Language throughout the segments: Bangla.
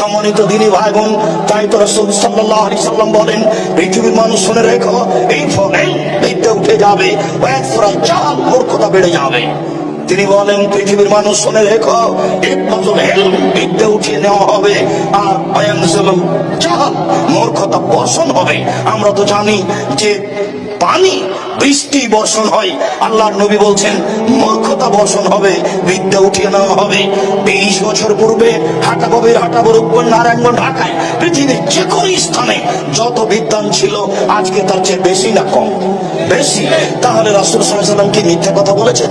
সম্মানিত দিনী ভাই বোন তাই তো রসুল সাল্লাহ আলি সাল্লাম বলেন, পৃথিবীর মানুষ শুনে রেখো, এই ফোনে বিদ্যা উঠে যাবে মূর্খতা বেড়ে যাবে। তিনি বলেন, পৃথিবীর মানুষ শুনে রেখো, এক বছর বিদ্যে উঠিয়ে নেওয়া হবে, আর চাল মূর্খতা বর্ষণ হবে। আমরা তো জানি যে পানি বৃষ্টি বর্ষণ হয়। আল্লাহর নবী বলছেন, মূর্খতা বর্ষণ হবে, বিদ্যা উঠিয়ে নেওয়া হবে। বিশ বছর পূর্বে হাটা কবির হাটা বরুপ্পর নারায়ণগঞ্জ ঢাকায় পৃথিবীর যে কোনো স্থানে যত বিদ্যান ছিল, আজকে তার চেয়ে বেশি না কম? বেশি? তাহলে রাসুল সাল্লাম কি মিথ্যা কথা বলেছেন?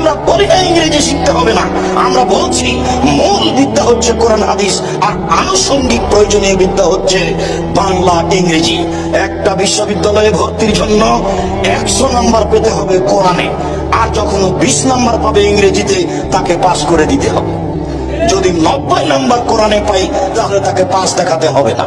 আমরা বলি ইংরেজি শিখতে হবে না। আমরা বলছি, মূল বিদ্যা হচ্ছে কোরআন, হাদিস, আর আনুষঙ্গিক প্রয়োজনীয় বিদ্যা হচ্ছে বাংলা, ইংরেজি। একটা বিশ্ববিদ্যালয়ে ভর্তির জন্য একশো নাম্বার পেতে হবে কোরআনে, আর যখন বিশ নাম্বার পাবে ইংরেজিতে, তাকে পাশ করে দিতে হবে। যদি নব্বই নাম্বার কোরআনে পাই, তাহলে তাকে পাস দেখাতে হবে না।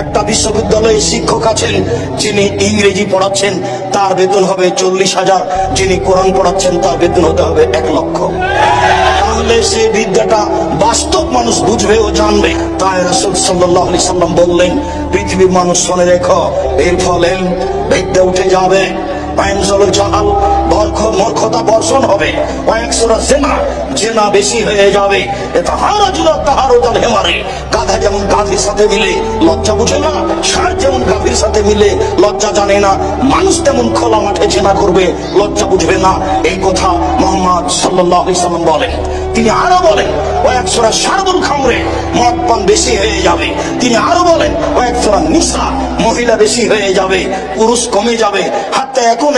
একটা বিশ্ববিদ্যালয়ে শিক্ষক আছেন, যিনি ইংরেজি পড়াচ্ছেন, তার বেতন হবে চল্লিশ হাজার। যিনি কোরআন পড়াচ্ছেন, তার বেতন হতে হবে এক লক্ষ। তাহলে সে বিদ্যাটা বাস্তব মানুষ বুঝবে ও জানবে। তাই রসুল সাল্লাহ সাল্লাম বললেন, পৃথিবীর মানুষ শুনে রেখো, এর ফলে বিদ্যা উঠে যাবে। মূর্খতা বর্ষণ হবে। কয়েকশোরা জেনা বেশি হয়ে যাবে। হেমারে গাধা যেমন গাধীর সাথে মিলে, লজ্জা বুঝে না ষাঁড় যেমন গাভীর সাথে মিলে, লজ্জা জানে না, মানুষ তেমন খোলা মাঠে জেনা করবে, লজ্জা বুঝবে না। এই কথা মোহাম্মদ সাল্লাহ সাল্লাম বলেন। তিনি আরও বলেন সারবুল খামরে বেশি হয়ে যাবে। তিনি আরও বলেন নিশা মহিলা বেশি হয়ে যাবে, পুরুষ কমে যাবে। হাতে এখন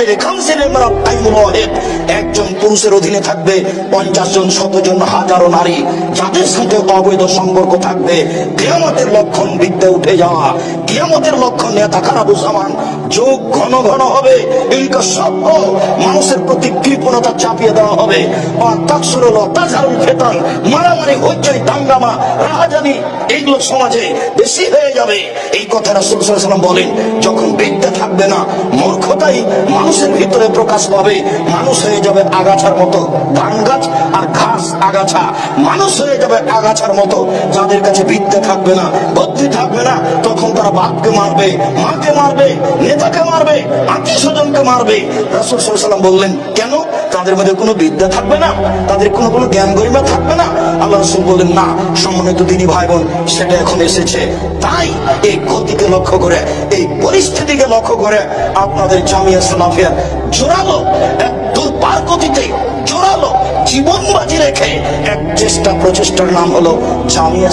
একজন পুরুষের অধীনে থাকবে, পঞ্চাশ জন, শত জন, হাজারো নারী। যাদের সাথে অবৈধ সম্পর্ক থাকবে, কেয়ামতের লক্ষণ বিদ্যে উঠে যাওয়া। কেয়ামতের লক্ষণ নেতা খারাপ সামান যোগ ঘন ঘন হবে। মানুষের প্রতি কৃপণতা চাপিয়ে দেওয়া হবে। ফেতান মারামারি হইচই দাঙ্গামা, রাহাজানি এইগুলো সমাজে বেশি হয়ে যাবে। এই কথা রাসূল ওয়াসাল্লাম বলেন, যখন বিদ্যা থাকবে না, মূর্খতাই মানুষের ভিতরে প্রকাশ পাবে। মানুষ হয়ে যাবে আগাছার মতো ধান গাছ আর ঘাস আগাছা। মানুষ হয়ে যাবে আগাছার মতো। যাদের কাছে বিদ্যা থাকবে না, বুদ্ধি থাকবে না, তখন তারা বাপকে মারবে, মাকে মারবে, নেতাকে মারবে আত্মীয় স্বজনকে মারবে। রাসূল ওয়াসাল্লাম বললেন, কেন? তাদের মধ্যে কোনো বিদ্যা থাকবে না, তাদের কোনো কোনো জ্ঞান গরিমা থাকবে না। আল্লাহ রসুল বললেন, না, সম্মানিত দিনী ভাই বোন সেটা এখন এসেছে। তাই এই গতিকে লক্ষ্য করে, এই পরিস্থিতিকে লক্ষ্য করে আপনাদের জামিয়া সালাফিয়া জোরালো এক দুর্বার গতিতে জোরালো জীবন বাজি রেখে এক চেষ্টা প্রচেষ্টার নাম হলো জামিয়া